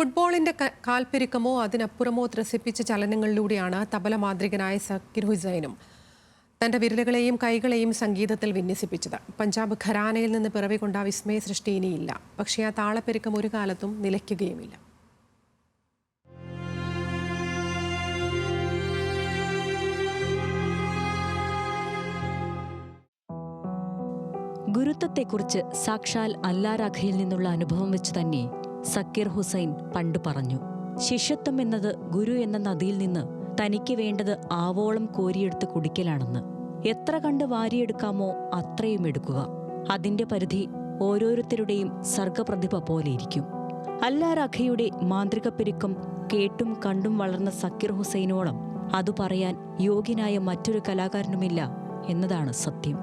ഫുട്ബോളിന്റെ കാൽപ്പെരുക്കമോ അതിനപ്പുറമോ ത്രസിപ്പിച്ച ചലനങ്ങളിലൂടെയാണ് തബല മാന്ത്രികനായ സക്കിർ ഹുസൈനും തന്റെ വിരലുകളെയും കൈകളെയും സംഗീതത്തിൽ വിന്യസിപ്പിച്ചത്. പഞ്ചാബ് ഖരാനയിൽ നിന്ന് പിറവികൊണ്ട വിസ്മയ സൃഷ്ടി ഇനിയില്ല. പക്ഷേ ആ താളപ്പെരുക്കം ഒരു കാലത്തും നിലയ്ക്കുകയുമില്ല. ഗുരുത്വത്തെക്കുറിച്ച് സാക്ഷാൽ അല്ലാരാഖയിൽ നിന്നുള്ള അനുഭവം വെച്ച് തന്നെ സക്കീർ ഹുസൈൻ പണ്ട് പറഞ്ഞു ശിഷ്യത്വം എന്നത് ഗുരു എന്ന നദിയിൽ നിന്ന് തനിക്ക് വേണ്ടത് ആവോളം കോരിയെടുത്ത് കുടിക്കലാണെന്ന്. എത്ര കണ്ട് വാരിയെടുക്കാമോ അത്രയും എടുക്കുക. അതിന്റെ പരിധി ഓരോരുത്തരുടെയും സർഗപ്രതിഭ പോലെയിരിക്കും അല്ലാരാഖയുടെ മാന്ത്രിക പെരുക്കം കേട്ടും കണ്ടും വളർന്ന സക്കീർ ഹുസൈനോളം അത് പറയാൻ യോഗ്യനായ മറ്റൊരു കലാകാരനുമില്ല എന്നതാണ് സത്യം.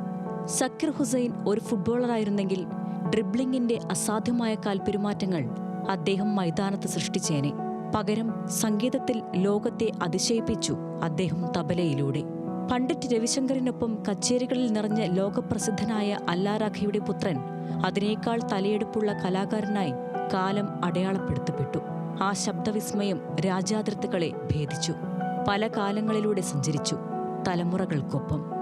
സക്കീർ ഹുസൈൻ ഒരു ഫുട്ബോളറായിരുന്നെങ്കിൽ ഡ്രിബ്ലിംഗിന്റെ അസാധ്യമായ കാൽപെരുമാറ്റങ്ങൾ അദ്ദേഹം മൈതാനത്ത് സൃഷ്ടിച്ചേനെ. പകരം സംഗീതത്തിൽ ലോകത്തെ അതിശയിപ്പിച്ചു അദ്ദേഹം തബലയിലൂടെ. പണ്ഡിറ്റ് രവിശങ്കറിനൊപ്പം കച്ചേരികളിൽ നിറഞ്ഞ ലോകപ്രസിദ്ധനായ അല്ലാരാഖയുടെ പുത്രൻ അതിനേക്കാൾ തലയെടുപ്പുള്ള കലാകാരനായി കാലം അടയാളപ്പെടുത്തപ്പെട്ടു. ആ ശബ്ദവിസ്മയം രാജാതിർത്തുകളെ ഭേദിച്ചു. പല കാലങ്ങളിലൂടെ സഞ്ചരിച്ചു തലമുറകൾക്കൊപ്പം.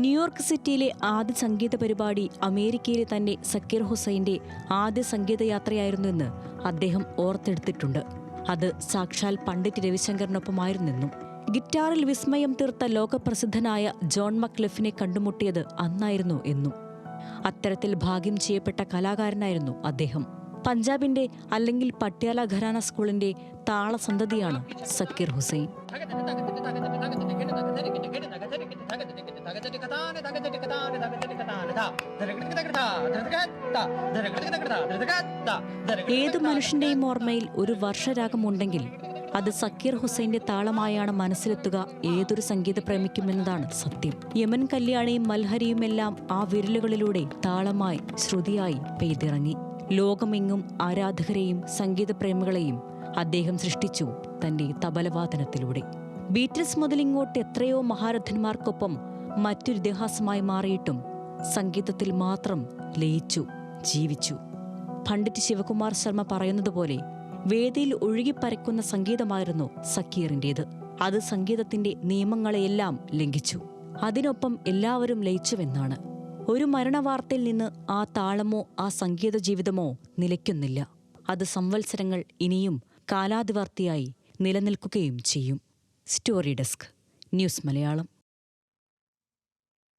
ന്യൂയോർക്ക് സിറ്റിയിലെ ആദ്യ സംഗീത പരിപാടി അമേരിക്കയിലെ തന്നെ സക്കീർ ഹുസൈന്റെ ആദ്യ സംഗീതയാത്രയായിരുന്നുവെന്ന് അദ്ദേഹം ഓർത്തെടുത്തിട്ടുണ്ട്. അത് സാക്ഷാൽ പണ്ഡിറ്റ് രവിശങ്കറിനൊപ്പമായിരുന്നെന്നും. ഗിറ്റാറിൽ വിസ്മയം തീർത്ത ലോകപ്രസിദ്ധനായ ജോൺ മക്ലെഫിനെ കണ്ടുമുട്ടിയത് അന്നായിരുന്നു എന്നും. അത്തരത്തിൽ ഭാഗ്യം ചെയ്യപ്പെട്ട കലാകാരനായിരുന്നു അദ്ദേഹം. പഞ്ചാബിന്റെ അല്ലെങ്കിൽ പട്യാല ഘരാന സ്കൂളിന്റെ താളസന്തതിയാണ് സക്കീർ ഹുസൈൻ. ഏതു മനുഷ്യന്റെയും ഓർമ്മയിൽ ഒരു വർഷരാഗം ഉണ്ടെങ്കിൽ അത് സക്കീർ ഹുസൈന്റെ താളമായാണ് മനസ്സിലെത്തുക ഏതൊരു സംഗീത പ്രേമിക്കുമെന്നതാണ് സത്യം. യമൻ കല്യാണിയും മൽഹരിയുമെല്ലാം ആ വിരലുകളിലൂടെ താളമായി ശ്രുതിയായി പെയ്തിറങ്ങി. ലോകമെങ്ങും ആരാധകരെയും സംഗീത പ്രേമികളെയും അദ്ദേഹം സൃഷ്ടിച്ചു തന്റെ തബലവാദനത്തിലൂടെ ബീറ്റിൽസ് മുതലിങ്ങോട്ട് എത്രയോ മഹാരഥന്മാർക്കൊപ്പം മറ്റൊരു ഇതിഹാസമായി മാറിയിട്ടും സംഗീതത്തിൽ മാത്രം ലയിച്ചു ജീവിച്ചു. പണ്ഡിറ്റ് ശിവകുമാർ ശർമ്മ പറയുന്നത് പോലെ വേദിയിൽ ഒഴുകിപ്പരക്കുന്ന സംഗീതമായിരുന്നു സക്കീറിന്റേത്. അത് സംഗീതത്തിന്റെ നിയമങ്ങളെയെല്ലാം ലംഘിച്ചു. അതിനൊപ്പം എല്ലാവരും ലയിച്ചുവെന്നാണ്. ഒരു മരണവാർത്തയിൽ നിന്ന് ആ താളമോ ആ സംഗീത ജീവിതമോ നിലയ്ക്കുന്നില്ല. അത് സംവത്സരങ്ങൾ ഇനിയും കാലാതിവർത്തിയായി നിലനിൽക്കുകയും ചെയ്യും. Story desk news Malayalam.